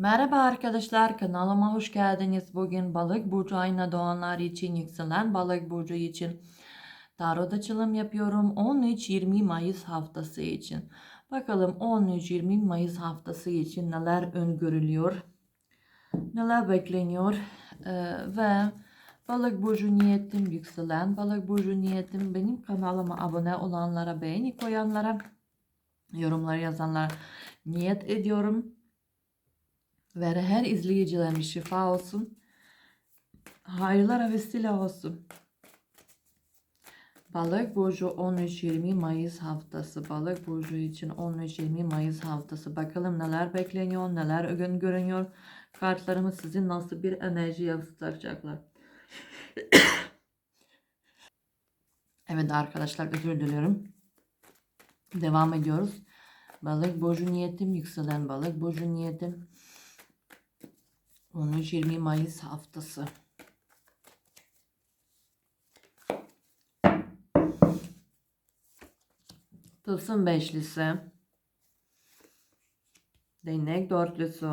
Merhaba arkadaşlar kanalıma hoş geldiniz. Bugün balık burcu ayına doğanlar için yükselen balık burcu için tarot açılım yapıyorum. 13-20 Mayıs haftası için. Bakalım 13-20 Mayıs haftası için neler öngörülüyor, neler bekleniyor Ee, ve balık burcu niyetim yükselen balık burcu niyetim benim kanalıma abone olanlara beğeni koyanlara yorumlar yazanlara niyet ediyorum ve her izleyicilerine şifa olsun. Hayırlara vesile olsun. Balık burcu 13-20 Mayıs haftası. Balık burcu için 13-20 Mayıs haftası. Bakalım neler bekleniyor, neler gün görünüyor. Kartlarımız sizin nasıl bir enerji yansıtacaklar. evet arkadaşlar özür diliyorum. Devam ediyoruz. Balık burcu niyetim yükselen balık burcu niyetim 13-20 Mayıs haftası. Tılsım beşlisi. Değnek dörtlüsü.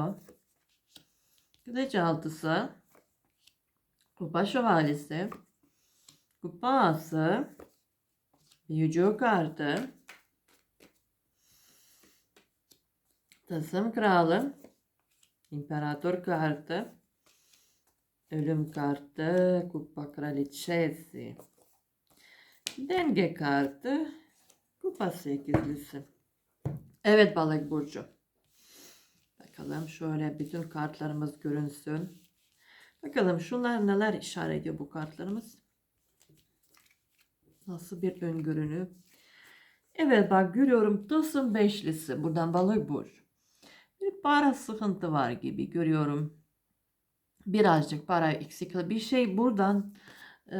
Kılıç altısı. Kupa şövalyesi. Kupa ası. Büyücü kartı. Tılsım kralı. İmparator kartı. Ölüm kartı. Kupa kraliçesi. Denge kartı. Kupa sekizlisi. Evet balık burcu. Bakalım şöyle bütün kartlarımız görünsün. Bakalım şunlar neler işaret ediyor bu kartlarımız. Nasıl bir öngörünü. Evet bak görüyorum tılsım beşlisi. Buradan balık burcu. Para sıkıntı var gibi görüyorum. Birazcık para eksikliği bir şey buradan e,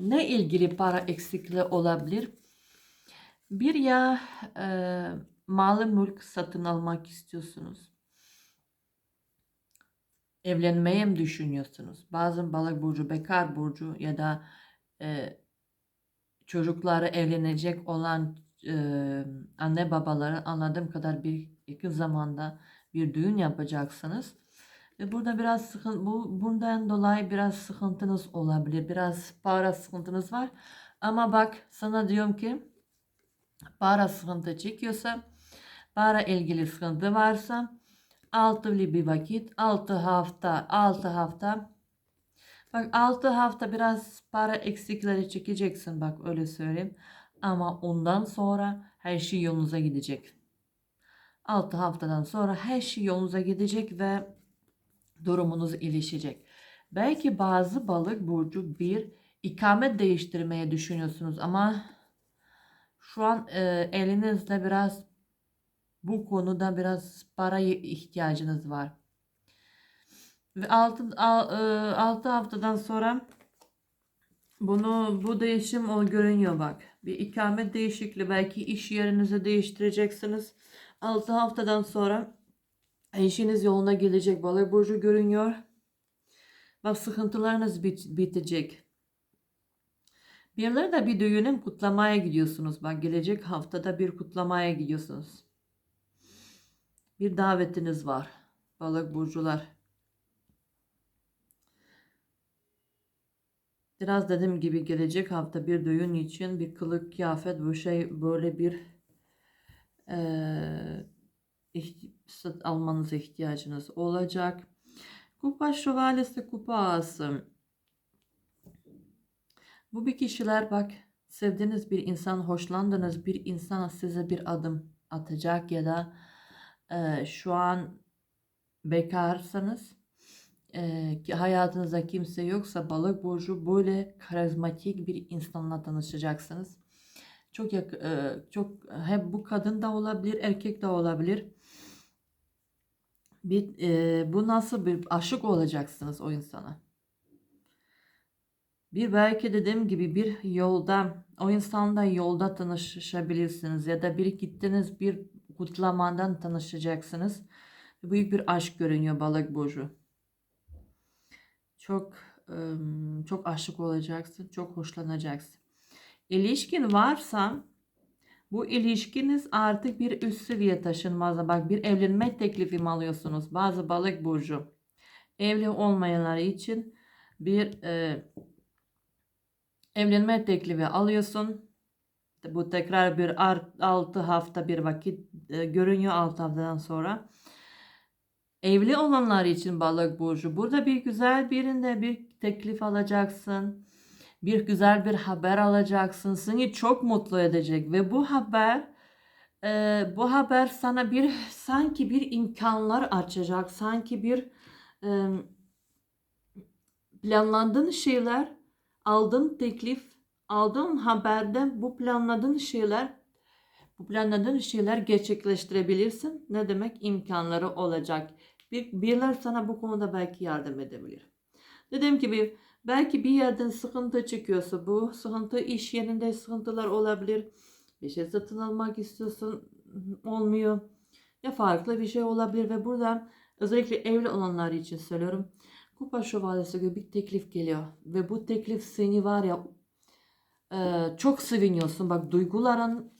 ne ilgili para eksikliği olabilir? Bir ya e, malı mülk satın almak istiyorsunuz. Evlenmeye mi düşünüyorsunuz? Bazı balık burcu, bekar burcu ya da e, çocukları evlenecek olan e, anne babaları anladığım kadar bir yakın zamanda bir düğün yapacaksınız. Ve burada biraz sıkıntı, bu bundan dolayı biraz sıkıntınız olabilir. Biraz para sıkıntınız var. Ama bak sana diyorum ki para sıkıntı çekiyorsa, para ilgili sıkıntı varsa 6 bir vakit, 6 hafta, 6 hafta Bak 6 hafta biraz para eksikleri çekeceksin bak öyle söyleyeyim. Ama ondan sonra her şey yolunuza gidecek. 6 haftadan sonra her şey yolunuza gidecek ve durumunuz iyileşecek. Belki bazı balık burcu bir ikamet değiştirmeye düşünüyorsunuz ama şu an e, elinizde biraz bu konuda biraz para ihtiyacınız var. Ve 6 6 haftadan sonra bunu bu değişim o görünüyor bak. Bir ikamet değişikliği belki iş yerinizi değiştireceksiniz. 6 haftadan sonra işiniz yoluna gelecek. Balık burcu görünüyor. Bak sıkıntılarınız bit bitecek. Birileri de bir düğünün kutlamaya gidiyorsunuz. Bak gelecek haftada bir kutlamaya gidiyorsunuz. Bir davetiniz var. Balık burcular. Biraz dediğim gibi gelecek hafta bir düğün için bir kılık kıyafet bu şey böyle bir e, almanıza ihtiyacınız olacak. Kupa şövalyesi kupa ağası. Bu bir kişiler bak sevdiğiniz bir insan, hoşlandığınız bir insan size bir adım atacak ya da e, şu an bekarsanız e, hayatınızda kimse yoksa balık burcu böyle karizmatik bir insanla tanışacaksınız. Çok yak e, çok hem bu kadın da olabilir, erkek de olabilir. Bir e, bu nasıl bir aşık olacaksınız o insana. Bir belki dediğim gibi bir yolda o insanla yolda tanışabilirsiniz ya da bir gittiniz bir kutlamadan tanışacaksınız. Büyük bir aşk görünüyor balık burcu. Çok çok aşık olacaksın, çok hoşlanacaksın. İlişkin varsa bu ilişkiniz artık bir üst seviye taşınmazda. Bak bir evlenme teklifi mi alıyorsunuz? Bazı balık burcu. Evli olmayanlar için bir e, evlenme teklifi alıyorsun. Bu tekrar bir 6 hafta bir vakit e, görünüyor 6 haftadan sonra. Evli olanlar için balık burcu. Burada bir güzel birinde bir teklif alacaksın. Bir güzel bir haber alacaksın. Seni çok mutlu edecek ve bu haber e, bu haber sana bir sanki bir imkanlar açacak. Sanki bir e, planlandığın şeyler, aldığın teklif, aldığın haberde bu planladığın şeyler bu planladığın şeyler gerçekleştirebilirsin. Ne demek? imkanları olacak. Bir, biriler sana bu konuda belki yardım edebilir. Dediğim gibi belki bir yerden sıkıntı çıkıyorsa bu sıkıntı iş yerinde sıkıntılar olabilir. Bir şey satın almak istiyorsun olmuyor. Ya farklı bir şey olabilir ve burada özellikle evli olanlar için söylüyorum. Kupa şövalyesi gibi bir teklif geliyor ve bu teklif seni var ya e, çok seviniyorsun. Bak duyguların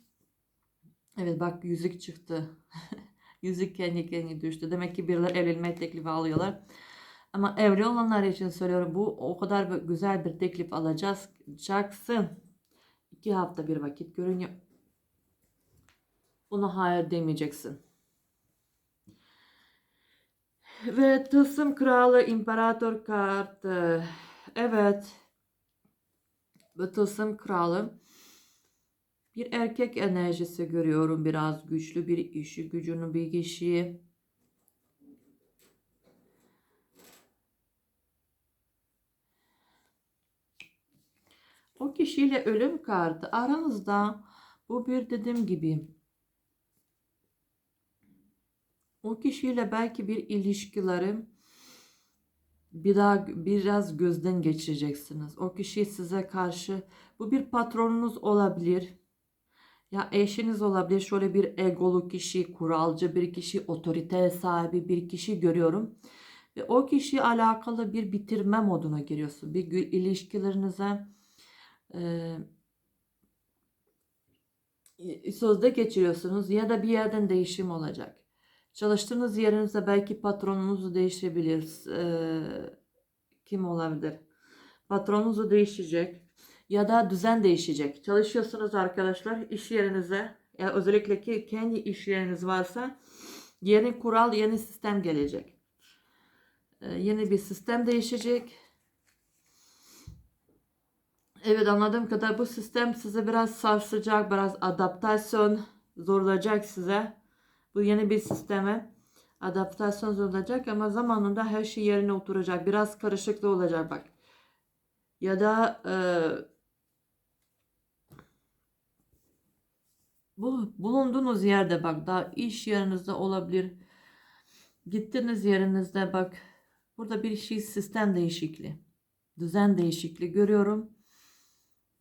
evet bak yüzük çıktı. yüzük kendi kendine düştü. Demek ki birileri evlenme teklifi alıyorlar. Ama evli olanlar için söylüyorum bu o kadar güzel bir teklif alacaksın. İki hafta bir vakit görünüyor. Buna hayır demeyeceksin. Ve Tılsım Kralı İmparator kartı. Evet. Bu Tılsım Kralı. Bir erkek enerjisi görüyorum. Biraz güçlü bir işi gücünü bir kişiyi. O kişiyle ölüm kartı aranızda bu bir dediğim gibi o kişiyle belki bir ilişkileri bir daha biraz gözden geçireceksiniz. O kişi size karşı bu bir patronunuz olabilir. Ya eşiniz olabilir. Şöyle bir egolu kişi, kuralcı bir kişi, otorite sahibi bir kişi görüyorum. Ve o kişi alakalı bir bitirme moduna giriyorsun. Bir ilişkilerinize e, sözde geçiriyorsunuz ya da bir yerden değişim olacak. Çalıştığınız yerinizde belki patronunuzu değişebilir. E, kim olabilir? Patronunuzu değişecek ya da düzen değişecek. Çalışıyorsunuz arkadaşlar iş yerinize ya özellikle ki kendi iş yeriniz varsa yeni kural, yeni sistem gelecek. E, yeni bir sistem değişecek. Evet anladığım kadar bu sistem size biraz sarsacak, biraz adaptasyon zorlayacak size. Bu yeni bir sisteme adaptasyon zorlayacak ama zamanında her şey yerine oturacak. Biraz karışıklığı olacak bak. Ya da e, bu bulunduğunuz yerde bak daha iş yerinizde olabilir. Gittiğiniz yerinizde bak burada bir şey sistem değişikliği, düzen değişikliği görüyorum.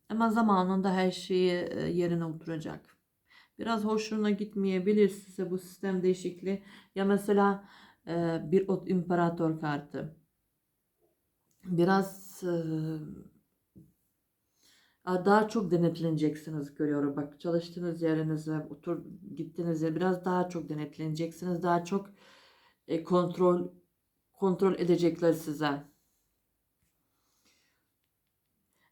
Ama zamanında her şeyi e, yerine oturacak. Biraz hoşuna gitmeyebilir size bu sistem değişikliği. Ya mesela e, bir ot imparator kartı. Biraz e, daha çok denetleneceksiniz görüyorum. Bak çalıştığınız yerinize, otur gittiğiniz yer biraz daha çok denetleneceksiniz. Daha çok kontrol kontrol edecekler size.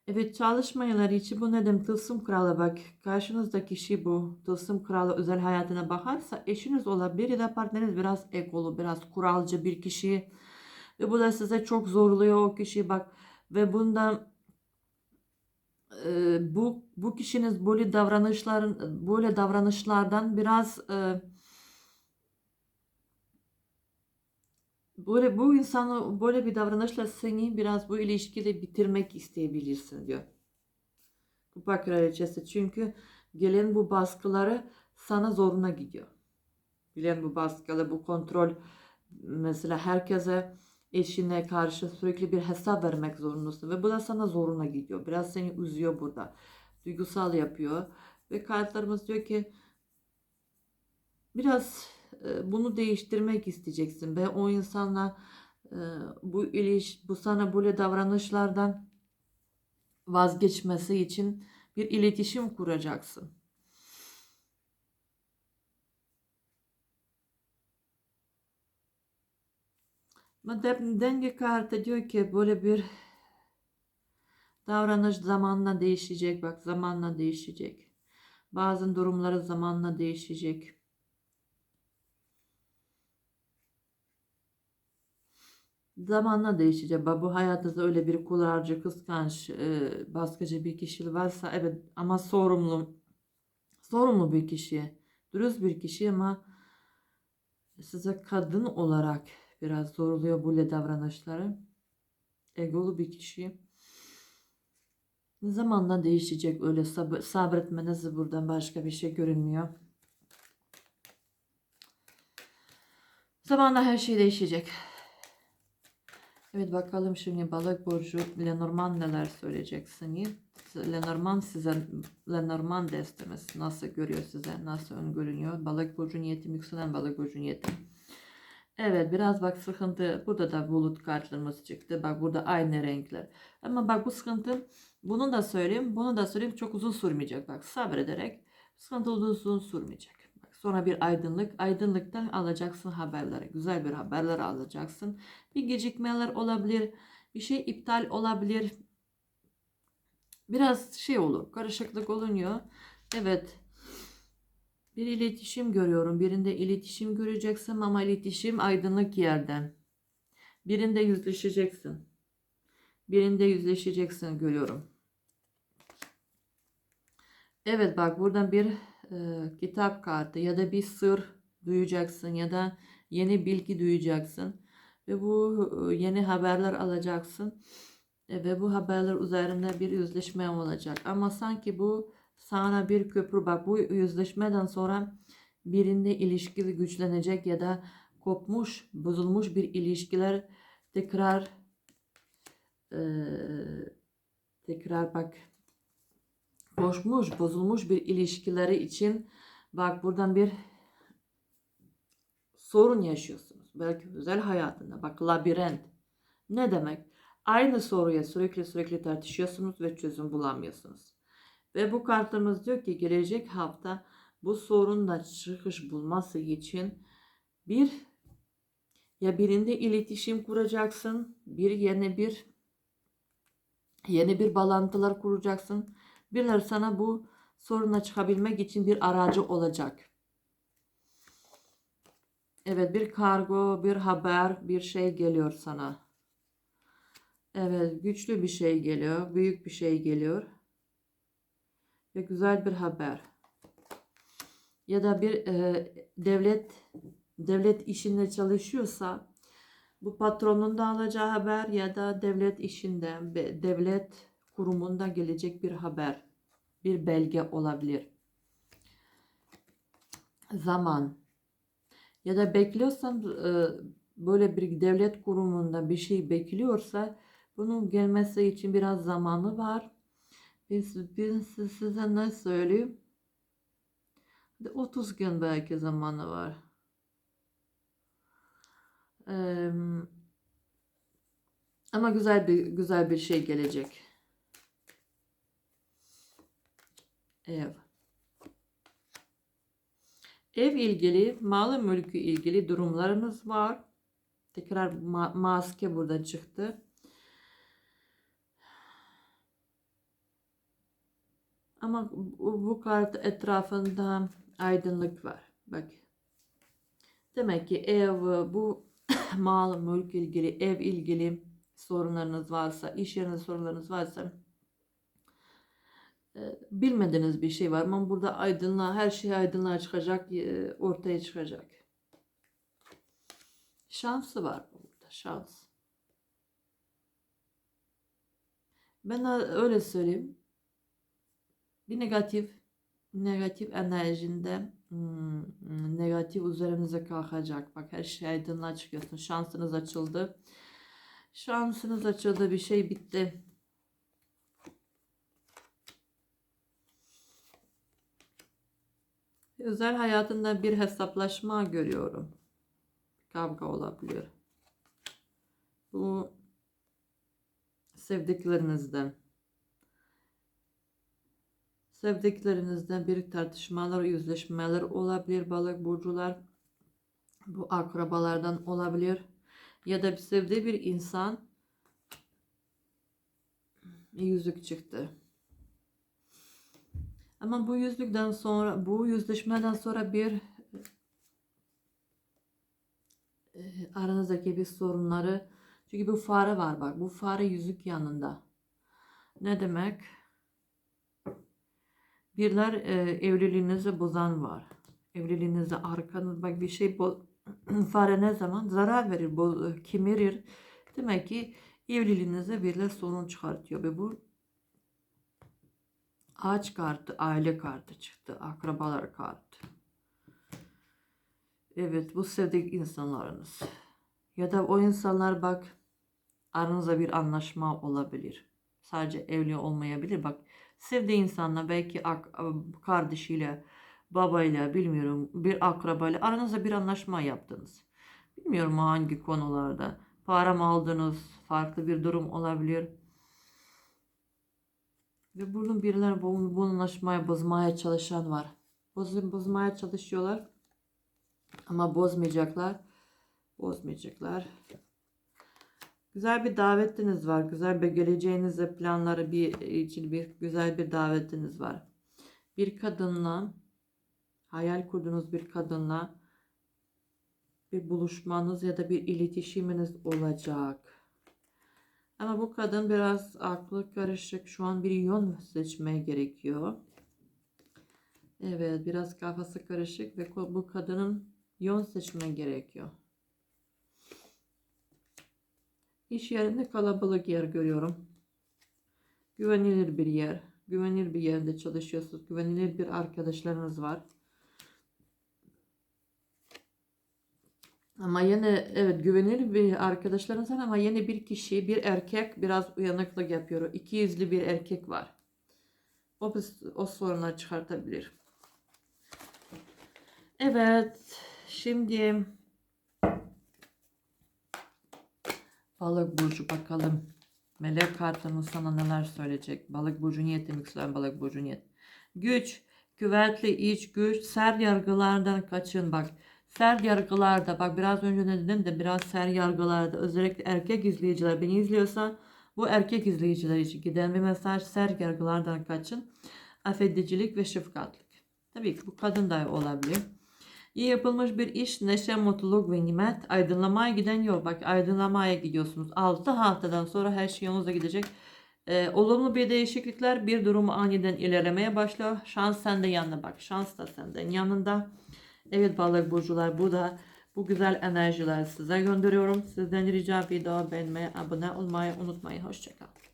Evet çalışmayanlar için bu nedim tılsım kralı bak karşınızdaki kişi bu. Tılsım kralı özel hayatına bakarsa eşiniz olabilir ya da partneriniz biraz egolu biraz kuralcı bir kişi. Ve bu da size çok zorluyor o kişi bak. Ve bundan e, bu bu kişinin böyle davranışların böyle davranışlardan biraz e, böyle bu insanı böyle bir davranışla seni biraz bu ilişkide bitirmek isteyebilirsin diyor. Kupa kraliçesi çünkü gelen bu baskıları sana zoruna gidiyor. Gelen bu baskılı bu kontrol mesela herkese eşine karşı sürekli bir hesap vermek zorundasın ve bu da sana zoruna gidiyor. Biraz seni üzüyor burada. Duygusal yapıyor ve kartlarımız diyor ki biraz ee, bunu değiştirmek isteyeceksin ve o insanla e, bu iliş, bu sana böyle davranışlardan vazgeçmesi için bir iletişim kuracaksın. Denge kartı diyor ki böyle bir davranış zamanla değişecek. Bak zamanla değişecek. Bazı durumları zamanla değişecek. Zamanla değişecek. Bu hayatınızda öyle bir kullarcı, kıskanç, e, baskıcı bir kişi varsa evet ama sorumlu sorumlu bir kişi, dürüst bir kişi ama size kadın olarak biraz zorluyor böyle davranışları. Egolu bir kişi. Zamanla değişecek öyle sabır, sabretmeniz buradan başka bir şey görünmüyor. Zamanla her şey değişecek. Evet bakalım şimdi balık burcu Lenormand neler söyleyeceksiniz? Lenormand size Lenormand destemiz nasıl görüyor size? Nasıl öngörünüyor? Balık burcu niyetim yükselen balık burcu niyetim. Evet biraz bak sıkıntı burada da bulut kartlarımız çıktı. Bak burada aynı renkler. Ama bak bu sıkıntı bunu da söyleyeyim bunu da söyleyeyim çok uzun sürmeyecek. Bak sabrederek sıkıntı uzun sürmeyecek. Sonra bir aydınlık aydınlıktan alacaksın haberleri. Güzel bir haberler alacaksın. Bir gecikmeler olabilir. Bir şey iptal olabilir. Biraz şey olur. Karışıklık olunuyor. Evet. Bir iletişim görüyorum. Birinde iletişim göreceksin ama iletişim aydınlık yerden. Birinde yüzleşeceksin. Birinde yüzleşeceksin görüyorum. Evet bak buradan bir e, kitap kartı ya da bir sır duyacaksın ya da yeni bilgi duyacaksın. Ve bu e, yeni haberler alacaksın. E, ve bu haberler üzerinde bir yüzleşme olacak. Ama sanki bu sana bir köprü bak bu yüzleşmeden sonra birinde ilişki güçlenecek ya da kopmuş, bozulmuş bir ilişkiler tekrar e, tekrar bak boşmuş, bozulmuş bir ilişkileri için bak buradan bir sorun yaşıyorsunuz. Belki özel hayatında bak labirent. Ne demek? Aynı soruya sürekli sürekli tartışıyorsunuz ve çözüm bulamıyorsunuz. Ve bu kartımız diyor ki gelecek hafta bu sorunla çıkış bulması için bir ya birinde iletişim kuracaksın, bir yeni bir yeni bir bağlantılar kuracaksın. Birileri sana bu soruna çıkabilmek için bir aracı olacak. Evet bir kargo, bir haber, bir şey geliyor sana. Evet güçlü bir şey geliyor, büyük bir şey geliyor. Ve güzel bir haber. Ya da bir e, devlet devlet işinde çalışıyorsa bu patronun da alacağı haber ya da devlet işinde devlet kurumunda gelecek bir haber, bir belge olabilir. Zaman ya da bekliyorsan e, böyle bir devlet kurumunda bir şey bekliyorsa bunun gelmesi için biraz zamanı var. Biz, biz size ne söyleyeyim? 30 gün belki zamanı var. Ee, ama güzel bir güzel bir şey gelecek. Ev. Ev ilgili, malı mülkü ilgili durumlarınız var. Tekrar ma maske burada çıktı. Ama bu, kart etrafında aydınlık var. Bak. Demek ki ev bu mal mülk ilgili, ev ilgili sorunlarınız varsa, iş yerinde sorunlarınız varsa bilmediğiniz bir şey var ama burada aydınlığa, her şey aydınlığa çıkacak, e, ortaya çıkacak. Şansı var burada, şans. Ben öyle söyleyeyim. Bir negatif, negatif enerjinde hmm, negatif üzerinize kalkacak. Bak her şey aydınlığa çıkıyorsun. Şansınız açıldı. Şansınız açıldı. Bir şey bitti. Özel hayatında bir hesaplaşma görüyorum. Kavga olabilir. Bu sevdiklerinizden. Sevdiklerinizden bir tartışmalar, yüzleşmeler olabilir balık burcular. Bu akrabalardan olabilir. Ya da bir sevdiği bir insan yüzük çıktı. Ama bu yüzlükten sonra, bu yüzleşmeden sonra bir e, aranızdaki bir sorunları çünkü bu fare var bak bu fare yüzük yanında. Ne demek? Birler e, evliliğinizi bozan var. Evliliğinizi arkanız bak bir şey fare ne zaman zarar verir, bo kemirir. Demek ki evliliğinize birileri sorun çıkartıyor ve bu ağaç kartı, aile kartı çıktı, akrabalar kartı. Evet bu sevdik insanlarınız. Ya da o insanlar bak aranızda bir anlaşma olabilir. Sadece evli olmayabilir. Bak sevdiği insanla belki kardeşiyle, babayla, bilmiyorum bir akrabayla aranızda bir anlaşma yaptınız. Bilmiyorum hangi konularda. Para mı aldınız? Farklı bir durum olabilir. Ve bunun birileri bu, bu anlaşmayı bozmaya çalışan var. Boz, bozmaya çalışıyorlar. Ama bozmayacaklar. Bozmayacaklar. Güzel bir davetiniz var. Güzel bir geleceğinizde planları bir için bir güzel bir davetiniz var. Bir kadınla hayal kurduğunuz bir kadınla bir buluşmanız ya da bir iletişiminiz olacak. Ama bu kadın biraz aklı karışık. Şu an bir yön seçmeye gerekiyor. Evet biraz kafası karışık ve bu kadının yön seçmeye gerekiyor. İş yerinde kalabalık yer görüyorum. Güvenilir bir yer. Güvenilir bir yerde çalışıyorsunuz. Güvenilir bir arkadaşlarınız var. Ama yine evet güvenilir bir arkadaşlarınız var ama yine bir kişi bir erkek biraz uyanıklık yapıyor. İki yüzlü bir erkek var. O, o sorunlar çıkartabilir. Evet. Şimdi Balık burcu bakalım. Melek kartımız sana neler söyleyecek? Balık burcu niyeti yükselen balık burcu niyet. Güç, kuvvetli iç güç, sert yargılardan kaçın bak. Sert yargılarda bak biraz önce ne dedim de biraz sert yargılarda özellikle erkek izleyiciler beni izliyorsa bu erkek izleyiciler için giden bir mesaj sert yargılardan kaçın. Affedicilik ve şefkatlik. Tabii ki bu kadın da olabilir. İyi yapılmış bir iş, neşe, mutluluk ve nimet. Aydınlamaya giden yol. Bak aydınlamaya gidiyorsunuz. 6 haftadan sonra her şey yolunuzda gidecek. Ee, olumlu bir değişiklikler bir durumu aniden ilerlemeye başlıyor. Şans sende yanında bak. Şans da senden yanında. Evet balık burcular bu da bu güzel enerjiler size gönderiyorum. Sizden rica video beğenmeyi, abone olmayı unutmayın. Hoşçakalın.